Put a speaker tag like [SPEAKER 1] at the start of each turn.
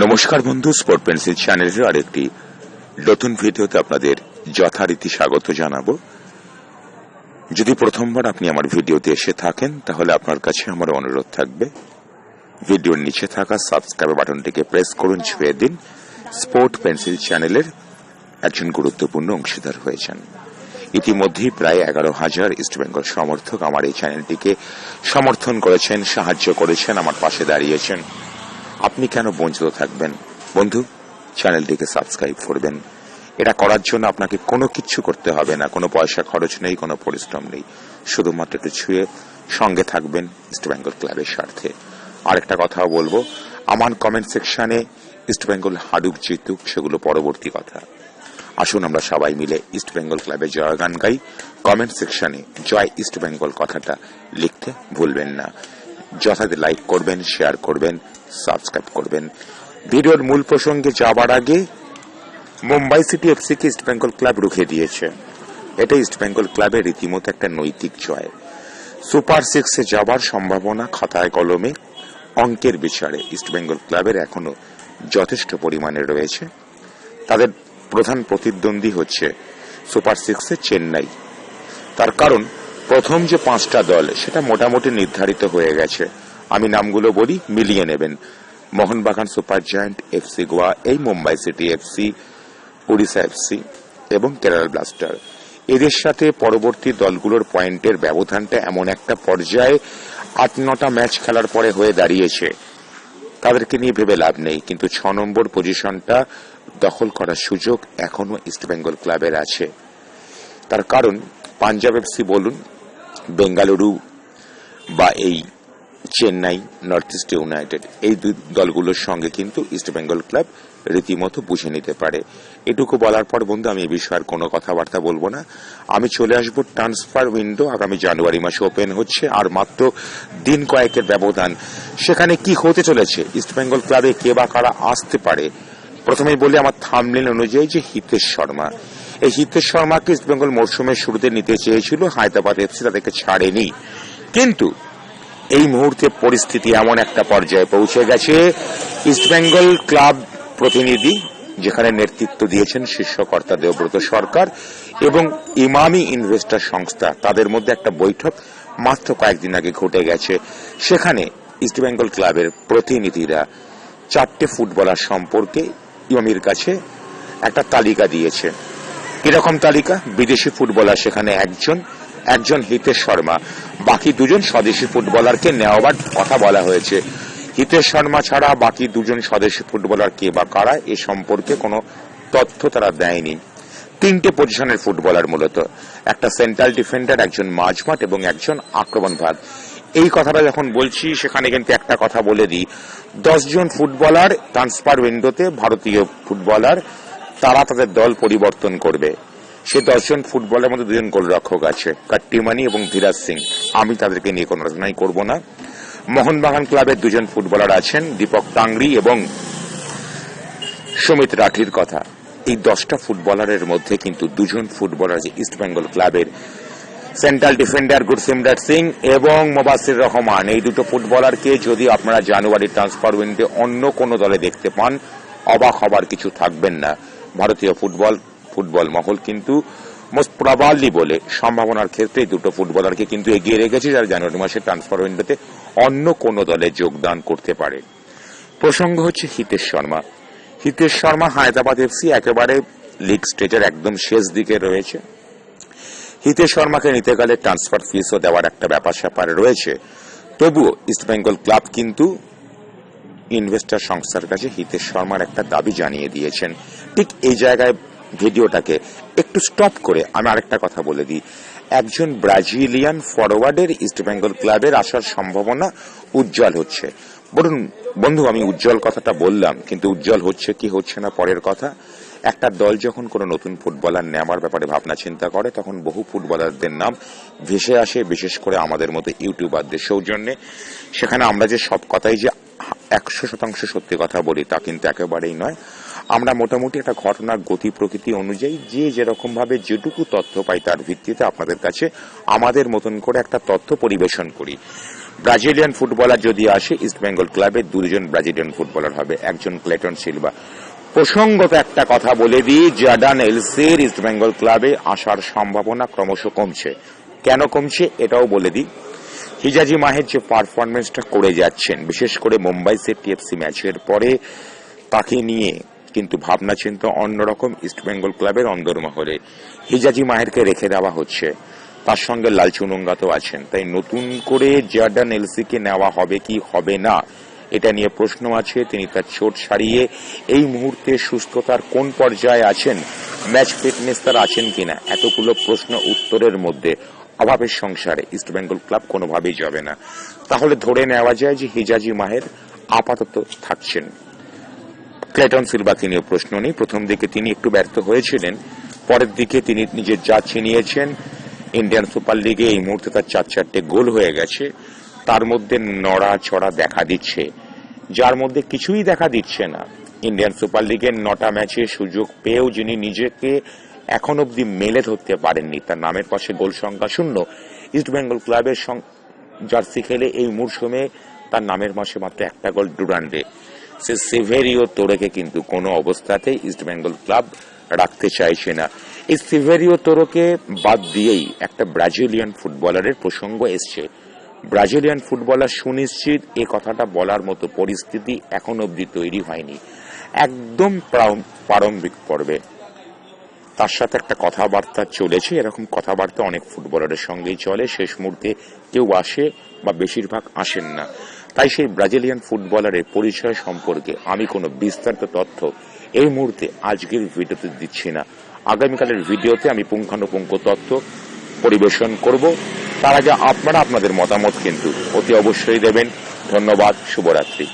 [SPEAKER 1] নমস্কার বন্ধু sport pencil চ্যানেলের আরেকটি নতুন ভিডিওতে আপনাদের যথারীতি স্বাগত জানাব। যদি প্রথমবার আপনি আমার ভিডিওতে এসে থাকেন, তাহলে আপনার কাছে আমার অনুরোধ থাকবে, ভিডিওর নিচে থাকা সাবস্ক্রাইব বাটনটিকে প্রেস করুন, ছুঁয়ে দিন। স্পোর্ট পেন্সিল চ্যানেলের একজন গুরুত্বপূর্ণ অংশীদার হয়েছেন। ইতিমধ্যেই প্রায় এগারো হাজার ইস্টবেঙ্গল সমর্থক আমার এই চ্যানেলটিকে সমর্থন করেছেন, সাহায্য করেছেন, আমার পাশে দাঁড়িয়েছেন। আপনি কেন বঞ্চিত থাকবেন? বন্ধু, চ্যানেলটিকে সাবস্ক্রাইব করবেন। এটা করার জন্য আপনাকে কোনো কিছু করতে হবে না। কোনো পয়সা খরচ নেই, কোনো পরিশ্রম নেই। শুধুমাত্র একটু ছুঁয়ে সঙ্গে থাকবেন ইস্ট বেঙ্গল ক্লাবের স্বার্থে। আরেকটা কথাও বলব, আমার কমেন্ট সেকশনে ইস্ট বেঙ্গল হাডুক জিতুক, সেগুলো পরবর্তী কথা। আসুন আমরা সবাই মিলে ইস্ট বেঙ্গল ক্লাবে জয় গান গাই। কমেন্ট সেকশনে জয় ইস্ট বেঙ্গল কথাটা লিখতে ভুলবেন না। যথাযথ লাইক করবেন শেয়ার করবেন সাবস্ক্রাইব করবেন। ভিডিওর মূল প্রসঙ্গে যাবার আগে মুম্বাই সিটি এফসিকে ইস্ট বেঙ্গল ক্লাব রুখে দিয়েছে। এটা ইস্ট বেঙ্গল ক্লাবের রীতিমতো একটা নৈতিক জয়। সুপার সিক্সে যাবার সম্ভাবনা খাতায় কলমে অঙ্কের বিচারে ইস্ট বেঙ্গল ক্লাবের এখনও যথেষ্ট পরিমাণে রয়েছে। তাদের প্রধান প্রতিদ্বন্দ্বী হচ্ছে সুপার সিক্সে চেন্নাই তার কারণ প্রথম যে পাঁচটা দল, সেটা মোটামুটি নির্ধারিত হয়ে গেছে। আমি নামগুলো বলি, মিলিয়ে নেবেন। Mohun Bagan Super Giant, FC Goa, এই Mumbai City FC Odisha FC এবং কেরালা ব্লাস্টার। এদের সাথে পরবর্তী দলগুলোর পয়েন্টের ব্যবধানটা এমন একটা পর্যায়ে আট নটা ম্যাচ খেলার পরে হয়ে দাঁড়িয়েছে। তাদেরকে নিয়ে ভেবে লাভ নেই, কিন্তু ছ নম্বর পজিশনটা দখল করার সুযোগ এখনও ইস্টবেঙ্গল ক্লাবের আছে। তার কারণ পাঞ্জাব এফসি বলুন, বেঙ্গালুরু বা এই চেন্নাই নর্থ ইস্ট ইউনাইটেড এই দুই দলগুলোর সঙ্গে কিন্তু ইস্টবেঙ্গল ক্লাব রীতিমতো বুঝে নিতে পারে। এটুকু বলার পর বন্ধু, আমি এ বিষয়ে আর কোনো কথাবার্তা বলব না। আমি চলে আসব ট্রান্সফার উইন্ডো আগামী জানুয়ারি মাসে ওপেন হচ্ছে, আর মাত্র দিন কয়েকের ব্যবধান। সেখানে কি হতে চলেছে? ইস্টবেঙ্গল ক্লাবে কে বা কারা আসতে পারে? প্রথমেই বলি আমার থামলেন অনুযায়ী যে হিতেশ শর্মা। এই হিতেশ শর্মাকে ইস্টবেঙ্গল মরশুমের শুরুতে নিতে চেয়েছিল হায়দ্রাবাদ এফসি তাদেরকে ছাড়েনি। কিন্তু এই মুহূর্তে পরিস্থিতি এমন একটা পর্যায়ে পৌঁছে গেছে। ইস্টবেঙ্গল ক্লাব প্রতিনিধি যেখানে নেতৃত্ব দিয়েছেন শীর্ষকর্তা দেবব্রত সরকার এবং ইমামি ইনভেস্টর সংস্থা, তাদের মধ্যে একটা বৈঠক মাত্র কয়েকদিন আগে ঘটে গেছে। সেখানে ইস্টবেঙ্গল ক্লাবের প্রতিনিধিরা চারটে ফুটবলার সম্পর্কে ইমামির কাছে একটা তালিকা দিয়েছে। কীরকম তালিকা? বিদেশি ফুটবলার সেখানে একজন একজন হিতেশ শর্মা। বাকি দুজন স্বদেশি ফুটবলারকে নেওয়ার কথা বলা হয়েছে। হিতেশ শর্মা ছাড়া বাকি দুজন স্বদেশি ফুটবলার কে বা কারা, এ সম্পর্কে কোনো তথ্য তারা দেয়নি। তিনটে পজিশনের ফুটবলার মূলত। একটা সেন্ট্রাল ডিফেন্ডার, একজন মাঝমাঠ এবং একজন আক্রমণ ভাগ এই কথাটা যখন বলছি, সেখানে কিন্তু একটা কথা বলে দিই। দশজন ফুটবলার, ট্রান্সফার উইন্ডোতে ভারতীয় ফুটবলার তারা তাদের দল পরিবর্তন করবে। সে দশজন ফুটবলের মধ্যে দুজন গোলরক্ষক আছে, কাট্টিমানি এবং ধীরাজ সিং। আমি তাদেরকে নিয়ে কোনো রচনাই করব না। মোহনবাগান ক্লাবের দুজন ফুটবলার আছেন, দীপক টাংরি এবং সুমিত রাঠির কথা। এই দশটা ফুটবলারের মধ্যে কিন্তু দুজন ফুটবলার আছে ইস্ট বেঙ্গল ক্লাবের সেন্ট্রাল ডিফেন্ডার গুরসিমরাট সিং এবং মোবাসির রহমান। এই দুটো ফুটবলারকে যদি আপনারা জানুয়ারি ট্রান্সফার উইন্ডে অন্য কোনো দলে দেখতে পান, অবাক হবার কিছু থাকবেন না। ভারতীয় ফুটবল ফুটবল মহল কিন্তু মোস্ট প্রবাবলি বলে সম্ভাবনার ক্ষেত্রে দুটো ফুটবলারকে কিন্তু এগিয়ে রেখেছে যারা জানুয়ারি মাসে ট্রান্সফার উইন্ডোতে অন্য কোনো দলে যোগদান করতে পারে। প্রসঙ্গ হচ্ছে হিতেশ শর্মা। হিতেশ শর্মা হায়দ্রাবাদ এফসি একেবারে লিগ স্টেজের একদম শেষ দিকে রয়েছে। হিতেশ শর্মাকে নিতে গেলে ট্রান্সফার ফিসও দেওয়ার একটা ব্যাপার স্যাপার রয়েছে। তবুও ইস্টবেঙ্গল ক্লাব কিন্তু ইনভেস্টর সংস্থার কাছে হিতেশ শর্মার একটা দাবি জানিয়ে দিয়েছেন। ঠিক এই জায়গায় ভিডিওটাকে একটু স্টপ করে আমি আরেকটা কথা বলে দিই। একজন ব্রাজিলিয়ান ফরওয়ার্ডের ইস্টবেঙ্গল ক্লাবের আসার সম্ভাবনা উজ্জ্বল হচ্ছে। বলুন, বন্ধু, আমি উজ্জ্বল কথাটা বললাম, কিন্তু উজ্জ্বল হচ্ছে কি হচ্ছে না পরের কথা? একটা দল যখন কোনো নতুন ফুটবলার নেওয়ার ব্যাপারে ভাবনা চিন্তা করে, তখন বহু ফুটবলারদের নাম ভেসে আসে, বিশেষ করে আমাদের মতো ইউটিউবারদের সৌজন্যে। সেখানে আমরা যে সব কথাই যে একশো শতাংশ সত্যি কথা বলি, তা কিন্তু একেবারেই নয়। আমরা মোটামুটি একটা ঘটনার গতি প্রকৃতি অনুযায়ী যে যেরকম ভাবে যেটুকু তথ্য পাই তার ভিত্তিতে আপনাদের কাছে আমাদের মতন করে একটা তথ্য পরিবেশন করি। ব্রাজিলিয়ান ফুটবলার যদি আসে ইস্টবেঙ্গল ক্লাবে দুজন ব্রাজিলিয়ান ফুটবলার হবে, একজন ক্লেটন সিলভা। প্রসঙ্গত একটা কথা বলে দিই, জার্ডান এলসের ইস্টবেঙ্গল ক্লাবে আসার সম্ভাবনা ক্রমশ কমছে। কেন কমছে? এটাও বলে দিই। হিজাজি মাহের যে পারফরমেন্সটা করে যাচ্ছেন, বিশেষ করে মুম্বাই সিটি এফসি ম্যাচের পরে, তাকে নিয়ে কিন্তু ভাবনা চিন্তা অন্যরকম ইস্টবেঙ্গল ক্লাবের অন্দরমহলে হিজাজি মাহেরকে রেখে দেওয়া হচ্ছে। তার সঙ্গে লালচুনুঙ্গা তো আছেন। তাই নতুন করে জার্ডান এলসিকে নেওয়া হবে কি হবে না, এটা নিয়ে প্রশ্ন আছে। তিনি তার চোট সারিয়ে এই মুহূর্তে সুস্থতার কোন পর্যায়ে আছেন, ম্যাচ ফিটনেস তার আছেন কিনা, এতগুলো প্রশ্ন উত্তরের মধ্যে। অভাবের সংসারে ইস্টবেঙ্গল ক্লাব কোনোভাবেই যাবে না। তাহলে ধরে নেওয়া যায় যে হিজাজি মাহের আপাতত থাকছেন। ক্লেটন সিলভাকে নিয়ে প্রশ্ন নেই। প্রথম দিকে তিনি একটু ব্যর্থ হয়েছিলেন, পরের দিকে তিনি নিজের যা ছিনিয়েছেন। ইন্ডিয়ান সুপার লিগে এই মুহূর্তে তার চার চারটে গোল হয়ে গেছে। তার মধ্যে নড়া চড়া দেখা দিচ্ছে। যার মধ্যে কিছুই দেখা দিচ্ছে না। ইন্ডিয়ান সুপার লিগের নটা ম্যাচে সুযোগ পেয়েও যিনি নিজেকে এখন অব্দি মেলে ধরতে পারেননি। তার নামের পাশে গোল সংখ্যা শূন্য। ইস্টবেঙ্গল ক্লাবের জার্সি খেলে এই মরশুমে তার নামের মাসে মাত্র একটা গোল ডুরান্ডে। সে সিভেরিও তোরেকে কিন্তু কোনো অবস্থাতেই ইস্টবেঙ্গল ক্লাব রাখতে চাইছে না। এই সিভেরিও তোরকে বাদ দিয়েই একটা ব্রাজিলিয়ান ফুটবলারের প্রসঙ্গ এসছে। ব্রাজিলিয়ান ফুটবলার সুনিশ্চিত এ কথাটা বলার মতো পরিস্থিতি এখন অবধি তৈরি হয়নি। একদম প্রারম্ভিক পর্বে। তার সাথে একটা কথাবার্তা চলেছে, এরকম কথাবার্তা অনেক ফুটবলারের সঙ্গেই চলে। শেষ মুহূর্তে কেউ আসে বা বেশিরভাগ আসেন না। তাই সেই ব্রাজিলিয়ান ফুটবলারের পরিচয় সম্পর্কে আমি কোনো বিস্তারিত তথ্য এই মুহূর্তে আজকের ভিডিওতে দিচ্ছি না। আগামীকালের ভিডিওতে আমি পুঙ্খানুপুঙ্খ তথ্য পরিবেশন করব। তার আগে আপনারা আপনাদের মতামত কিন্তু অতি অবশ্যই দেবেন। ধন্যবাদ, শুভরাত্রি।